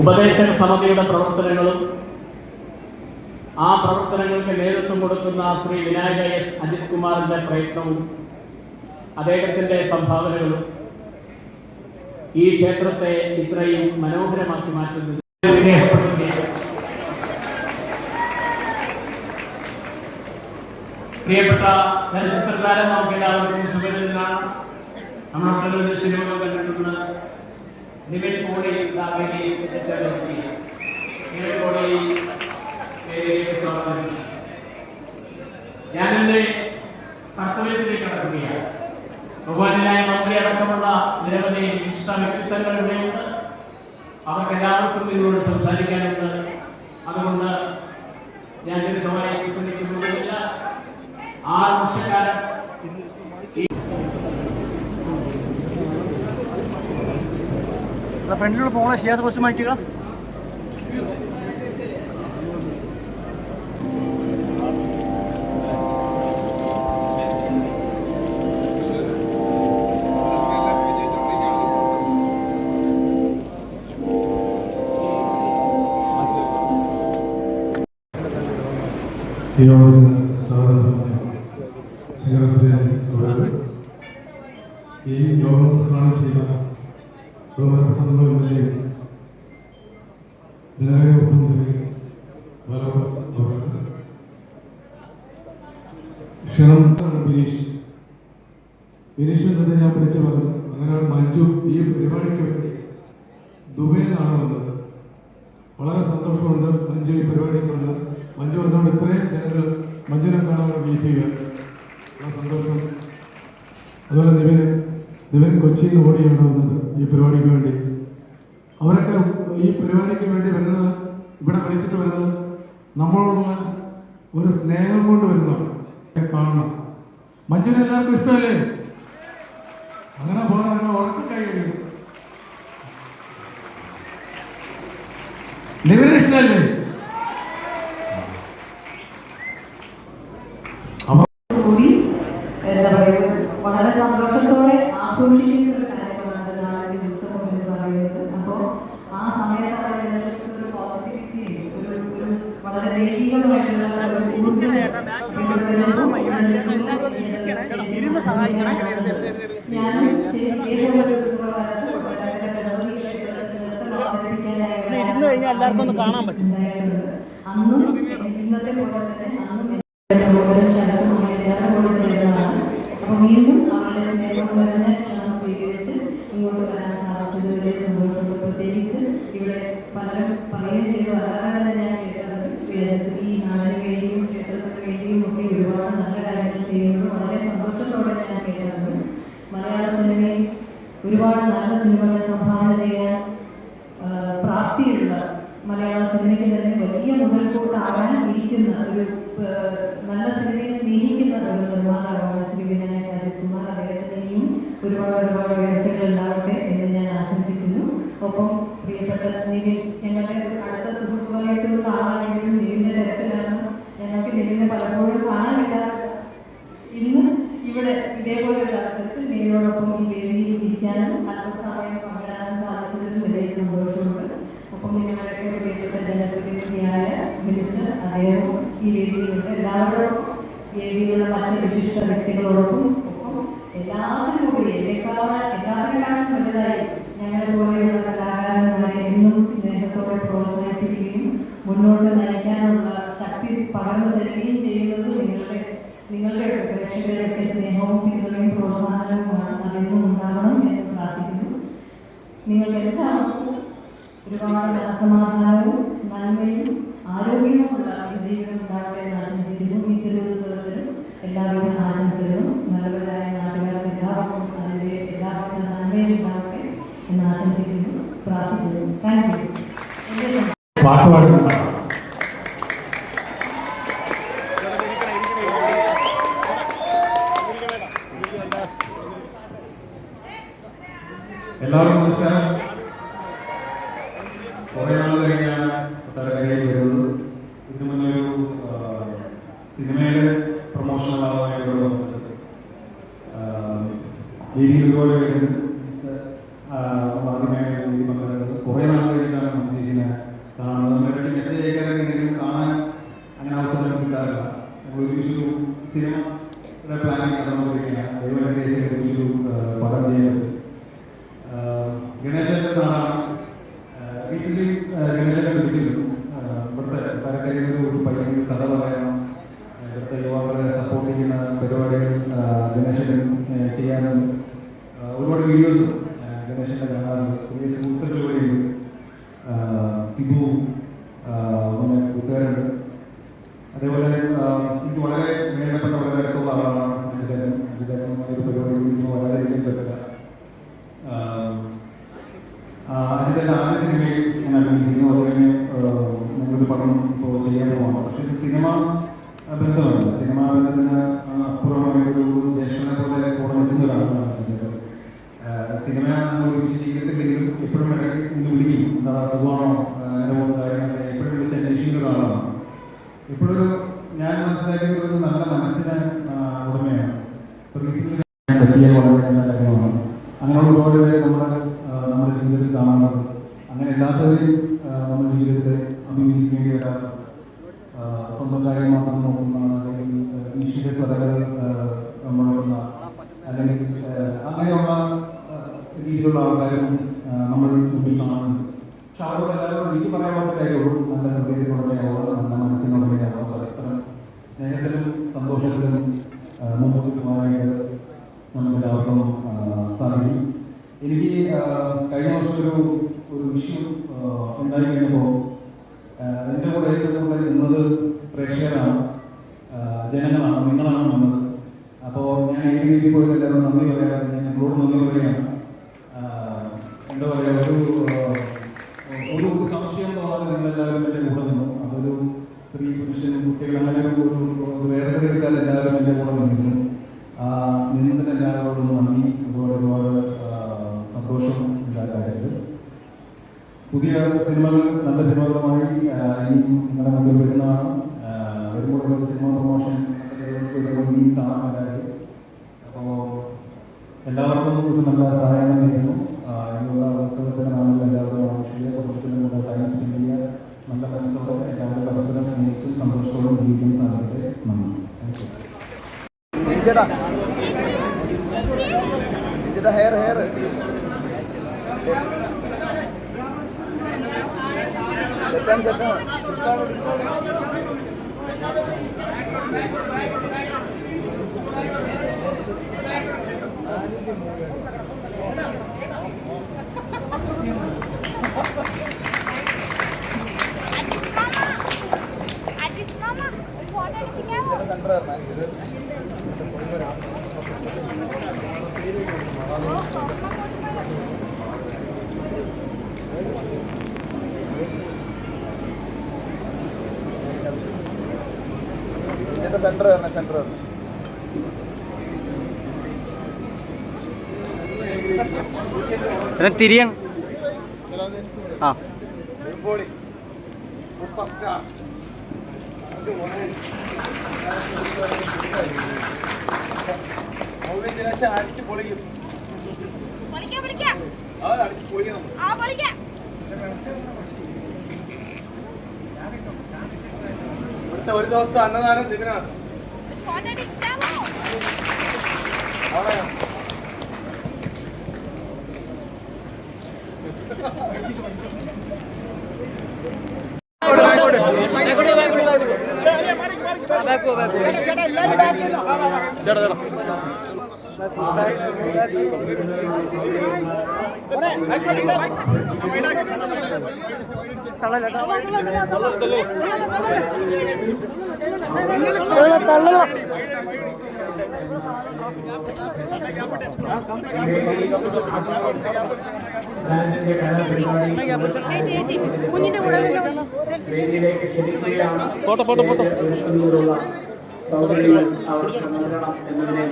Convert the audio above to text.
ഉപദേശക സമിതിയുടെ പ്രവർത്തനങ്ങളും ആ പ്രവർത്തനങ്ങൾക്ക് നേതൃത്വം കൊടുക്കുന്ന ശ്രീ വിനായക എസ്. അജിത് കുമാറിന്റെ പ്രയത്നവും അദ്ദേഹത്തിന്റെ സംഭാവനകളും ഈ ക്ഷേത്രത്തെ ഇത്രയും മനോഹരമാക്കി മാറ്റുന്നത്. പ്രിയപ്പെട്ട ചലച്ചിത്രകാരൻ നമുക്ക് എല്ലാവർക്കും സുപരിചിതനാണ് നമ്മുടെ സിനിമകൾ കണ്ടിട്ടുണ്ട്. നിവിൻ എന്റെ കർത്തവ്യത്തിലേക്ക് മന്ത്രി അടക്കമുള്ള നിരവധി വിശിഷ്ട വ്യക്തിത്വങ്ങൾ ഇവിടെയുണ്ട്. അവർക്ക് സംസാരിക്കാനുണ്ട്. അതുകൊണ്ട് ഞാൻ ദീർഘമായി ഫ്രണ്ടിലുള്ള ഫോണെ ഷിയാസ് കുറച്ച് മാറ്റുക ഈ യോഗത്തിന് സ്വാഗതം ധനകാര്യ വകുപ്പ് മന്ത്രി വരവ് അവർക്ക് ക്ഷണം ബിനീഷ് ബിനീഷ് എന്നത് ഞാൻ വിളിച്ചു അങ്ങനെ മഞ്ജു ഈ പരിപാടിക്ക് വേണ്ടി ദുബൈയിൽ നിന്നാണ് വന്നത് വളരെ സന്തോഷമുണ്ട് മഞ്ജു പരിപാടിക്ക് വന്നത് മഞ്ജു വന്നുകൊണ്ട് ഇത്രയും ജനങ്ങൾ മഞ്ജുനെ കാണാൻ വെയിറ്റ് ചെയ്യുക സന്തോഷം അതുപോലെ നിവിന് നിവിൻ കൊച്ചിയിൽ ഓടിയാണ് വന്നത് ഈ പരിപാടിക്ക് വേണ്ടി. അവരൊക്കെ ഈ പരിപാടിക്ക് വേണ്ടി വരുന്നത് ഇവിടെ വിളിച്ചിട്ട് വരുന്നത് നമ്മളോടുള്ള ഒരു സ്നേഹം കൊണ്ട് വരുന്നതാണ്. കാണണം. മഞ്ജുനെ എല്ലാവർക്കും ഇഷ്ടമല്ലേ? അങ്ങനെ പോകാൻ ഉറക്കം കൈ കഴിയും. നിവിന് ഇഷ്ടമല്ലേ? കൂടി എന്താ പറയുക വളരെ സന്തോഷത്തോടെ ആഘോഷിക്കുന്ന കഴിഞ്ഞാൽ എല്ലാവർക്കും ഒന്ന് കാണാൻ പറ്റും. ഇങ്ങോട്ട് വരാൻ വലിയ ഇവിടെ പലരും പറയുകയും ചെയ്തു വളരെ ഉയർച്ചകൾ ഉണ്ടാവട്ടെ എന്ന് ഞാൻ ആശംസിക്കുന്നു. ഒപ്പം പ്രിയപ്പെട്ട നിവിൻ ഞങ്ങളുടെ അടുത്ത സുഹൃത്ത് വലയത്തിലുള്ള ആളാണെങ്കിലും നിവിന്റെ തിരക്കിലാണ്. ഞങ്ങൾക്ക് നിവിനെ പലപ്പോഴും കാണാനില്ല. ഇന്ന് ഇവിടെ ഇതേപോലെയുള്ള അവസരത്തിൽ നിവിനോടൊപ്പം ഈ വേദിയിൽ ഇരിക്കാനും അല്പസമയം പങ്കിടാനും സാധിച്ചതിൽ വലിയ സന്തോഷമുണ്ട്. ഒപ്പം നിങ്ങളൊക്കെ പ്രിയപ്പെട്ട ജനപ്രതിനിധിയായ മിനിസ്റ്റർ അദ്ദേഹവും ഈ വേദിയിലുണ്ട്. എല്ലാവരോടൊപ്പം വേദിയിലുള്ള മറ്റ് വിശിഷ്ട വ്യക്തികളോടൊപ്പം ഒപ്പം എല്ലാവരും ഒരുപാട് മനസമാധാനവും നന്മയും ആരോഗ്യവുമുള്ള ജീവിതം ഉണ്ടാകട്ടെ എന്ന് ആശംസിക്കുന്നു. ഈ തിരുവോത്സവത്തിൽ എല്ലാവരും ആശംസകളും നല്ലവരായ നാട്ടുകാർക്ക് എല്ലാവർക്കും അതിന്റെ എല്ലാവർക്കും നന്മയും ഉണ്ടാകട്ടെ എന്ന് ആശംസിക്കുന്നു. പ്രാർത്ഥിക്കുന്നു. താങ്ക് യു എന്റെ പാട്ട് പാടുന്നതാണ് എല്ലാവർക്കും നമസ്കാരം. രീതിയിൽ വരുന്നത് പുതിയ സുഹൃത്തുക്കൾ കൂടെയുണ്ട് സിബുവും അങ്ങനെ കൂട്ടുകാരുണ്ട് അതേപോലെ എനിക്ക് വളരെ വേണ്ടപ്പെട്ട വളരെ അടുത്തുള്ള ആളാണ് അജിതൻ അജിതൻ ഒരു പരിപാടി എനിക്ക് വളരെയധികം പറ്റില്ല. അജിതന്റെ ആദ്യ സിനിമയിൽ ഞാൻ അഭിനയിച്ചിരുന്നു. അത് കഴിഞ്ഞ് ഞങ്ങളൊരു പടം ഇപ്പോൾ ചെയ്യാൻ പോവാണ് പക്ഷേ ഇത് സിനിമ ബന്ധമാണ്. സിനിമ ബന്ധത്തിന് അപ്പുറമായിട്ടൊരു ജ്യേഷ്ഠനെ പോലെ കൂടെ നിൽക്കുന്ന ഒരാളാണ് അജിതൻ സിനിമ നമ്മൾ ചെയ്തിട്ടില്ലെങ്കിലും എപ്പോഴും ഒന്ന് വിളിക്കും. എന്താ സുഖമാണോ? അങ്ങനെ പോകുന്ന കാര്യങ്ങൾ എപ്പോഴും വിളിച്ച് അന്വേഷിക്കുന്ന ഒരാളാണ്. ഇപ്പോഴൊരു ഞാൻ മനസ്സിലാക്കിയത് ഒരു നല്ല മനസ്സിന് ഉടമയാണ്. ഒരു recently ഞാൻ പറ്റിയ വളരെ നല്ല കാര്യമാണ്. അങ്ങനെയുള്ള ഒരുപാട് പേര് നമ്മുടെ നമ്മുടെ ജീവിതത്തിൽ കാണാറുണ്ട് അങ്ങനെ എല്ലാത്തവരെയും നമ്മുടെ ജീവിതത്തിൽ അഭിമുഖീകരിക്കേണ്ടി വരാറ്. ആ, സ്വന്തം കാര്യം മാത്രം നോക്കുന്ന അല്ലെങ്കിൽ ഈശ്വര സ്വതകൾ നമ്മളോടുന്ന അല്ലെങ്കിൽ അങ്ങനെയുള്ള രീതിയിലുള്ള ആൾക്കാരും ആ, നമ്മൾ മുമ്പിൽ കാണുന്നുണ്ട് പക്ഷെ അവരോട് എല്ലാവരോടും എനിക്ക് പറയാനുള്ള കാര്യമുള്ളൂ നല്ല ഹൃദയത്തിനുടമയാവുക നല്ല മനസ്സിനുടമയാവുക പരസ്പരം സ്നേഹത്തിലും സന്തോഷത്തിലും മുമ്പോട്ട് പോകാനായിട്ട് നമുക്ക് എല്ലാവർക്കും സാധിക്കും. എനിക്ക് കഴിഞ്ഞ വർഷം ഒരു ഒരു വിഷയം ഉണ്ടായി കഴിഞ്ഞപ്പോൾ എന്റെ കൂടെ കൂടുതൽ നിന്നത് പ്രേക്ഷകരാണ് ജനങ്ങളാണ് നിങ്ങളാണ് നിന്നത്. അപ്പോൾ ഞാൻ ഏത് രീതിയിൽ പോലും എല്ലാവരും നന്ദി പറയാറുണ്ട്. ഞാൻ നിങ്ങളോട് നന്ദി പറയുകയാണ്. എന്താ പറയുക ഒരു നിങ്ങളെല്ലാവരും എന്റെ കൂടെ നിന്നു. അതൊരു സ്ത്രീ അങ്ങനെ ഒരു ഒരു വേർതിരിവില്ലാതെ എല്ലാവരും എന്റെ കൂടെ നിന്നു ആ നിന്നതിന് എല്ലാവരോടും നന്ദി. അതുപോലെ ഒരുപാട് സന്തോഷം ഉണ്ടാകാറുണ്ട് പുതിയ സിനിമകൾ നല്ല സിനിമകളുമായി ഇനിയും നിങ്ങളുടെ മുമ്പിൽ വരുന്നതാണ്. വരുമ്പോൾ സിനിമ പ്രൊമോഷൻ ഇനിയും കാണാൻ എല്ലാവരും. അപ്പോൾ എല്ലാവർക്കും ഒരു നല്ല സഹായം ചെയ്യുന്നു ഇനിയുള്ള നാളിൽ എല്ലാവരും ആഘോഷിക്കുക കുടുംബത്തിനും കൂടെ ടൈം സ്പെൻഡ് ചെയ്യുക നല്ല മനസ്സോടെ എല്ലാവരും പരസ്പരം സ്നേഹിച്ചും സന്തോഷത്തോടും ജീവിക്കാൻ സാധിക്കട്ടെ. നന്ദി. താങ്ക് യു ചേട്ടാ ചേട്ടാ ഹെയർ ഹെയർ സെറ്റാണ് സെറ്റാണ് അജിത് മാമ ഒരു ഫോട്ടോ എടുപ്പിക്കാമോ സെന്റർ തരണേ ഇത് ചേട്ടാ സെന്റർ തന്നെ സെന്റർ തന്നെ. തിരിയൻ ആ. പൊളിക്കാം പൊളിക്കാം. ആ പൊളിക്കാം. ഇവിടുത്തെ ഒരു ദിവസത്തെ അന്നദാനം ഇതിനാണ്. ചേട്ടാ ഫോട്ടോ കുഞ്ഞിന്റെ കൂടെ ഫോട്ടോ ഫോട്ടോ ഫോട്ടോ. സൗകര്യങ്ങൾ അവർക്ക് നൽകണം എന്നതിനെ